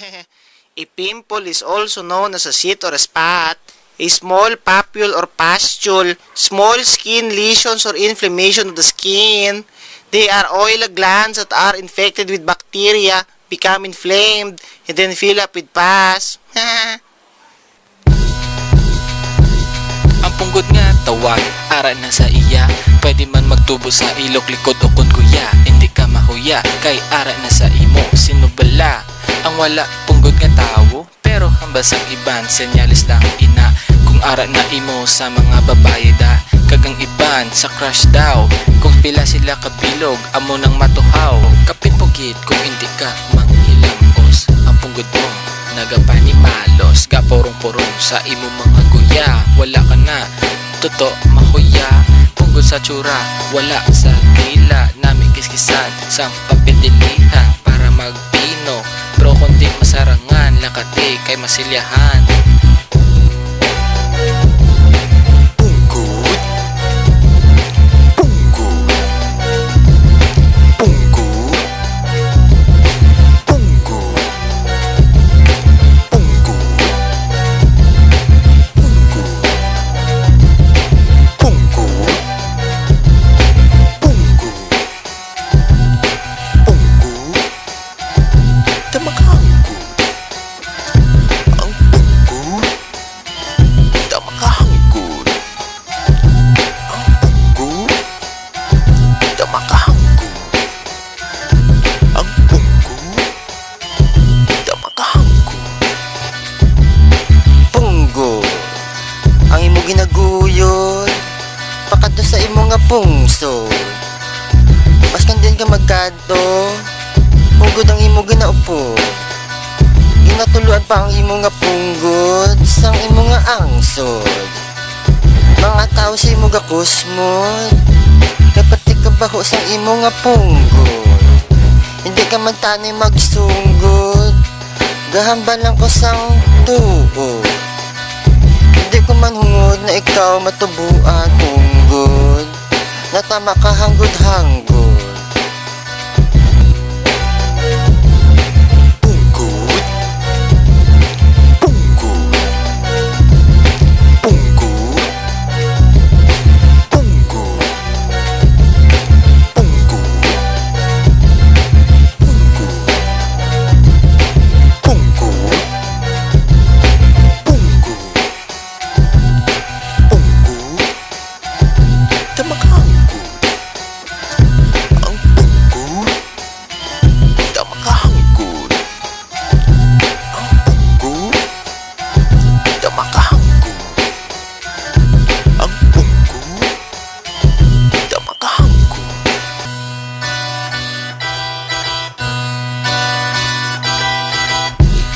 a pimple is also known as a zit or a spot, a small papule or pustule, small skin lesions or inflammation of the skin. They are oily glands that are infected with bacteria, become inflamed, and then fill up with pus. Punggot nga tawag, ara na sa iya. Pwede man magtubo sa ilok, likod o kun kuya Hindi ka mahuya, kay ara na sa imo Sino bala? Ang wala punggot nga tawo Pero hambas ang iban, senyalis lang ina. Kung ara na imo sa mga babae da Kagang iban sa crush daw. Kung pila sila kabilog, amo nang matuhaw. Pugid kung hindi ka manghilamos Ang punggot mo nagapanimalos Gaporong-porong sa imo mga guya. Wala ka na, toto mahuya. Punggol sa tsura, wala sa tila. Nami kiskisan sa papitilihan Para magpino. Pero kundi masarangan Lakati kay masilyahan pungso. Paskan din ka magkadto. Pugod ang imo ginaupo. Ginatuluan pa ang imo nga punggod sang imo nga angsod. Mga tao sa imo nga kusmod. Kapati ka baho sang imo nga punggod. Hindi ka man tanay magsunggod. Gahamban lang ko sang tuo. Hindi ko man hungod na ikaw matubuan tunggod na tamakahanggun-hanggun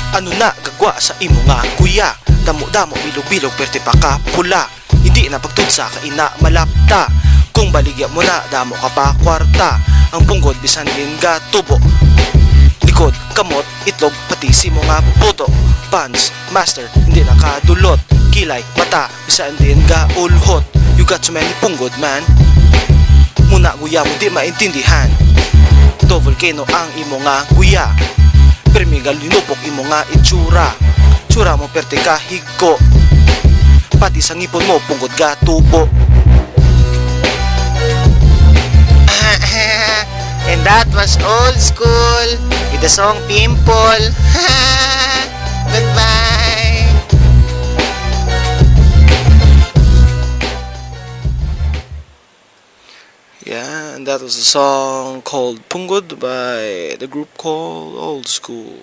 Ano na gagwa sa imo nga kuya? Damo-damo bilog-bilog perte pa ka pula. Hindi na pagtudsa ka ina malapta. Kung baligya mo na damo ka pa kwarta. Ang punggod bisan din ga tubo. Likod, kamot, itlog, pati si mo nga puto. Pants, master, hindi na kadulot. Kilay, mata, bisan din ga ulhot. You got so many punggod man. Muna guya mo di maintindihan. To volcano ang imo nga guya Permigal linupok imo nga itsura. Tsura mo perte ka higko Pati sa ngipon mo punggod ga tubo. And that was old school with the song Pimple. was a song called Pungod by the group called Old School.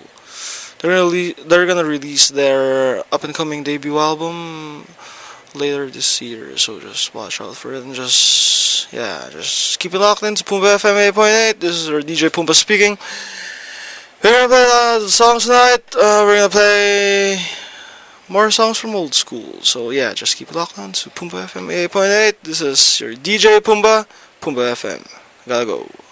They're they're gonna release their up and coming debut album later this year, so just watch out for it and just yeah, just keep it locked into Pumba FM 8.8. This is our DJ Pumba speaking. We're gonna play uh, the songs tonight. Uh, we're gonna play more songs from old school. So yeah, just keep it locked on to Pumba FM 8.8. This is your DJ Pumba, Pumba FM. Gotta go.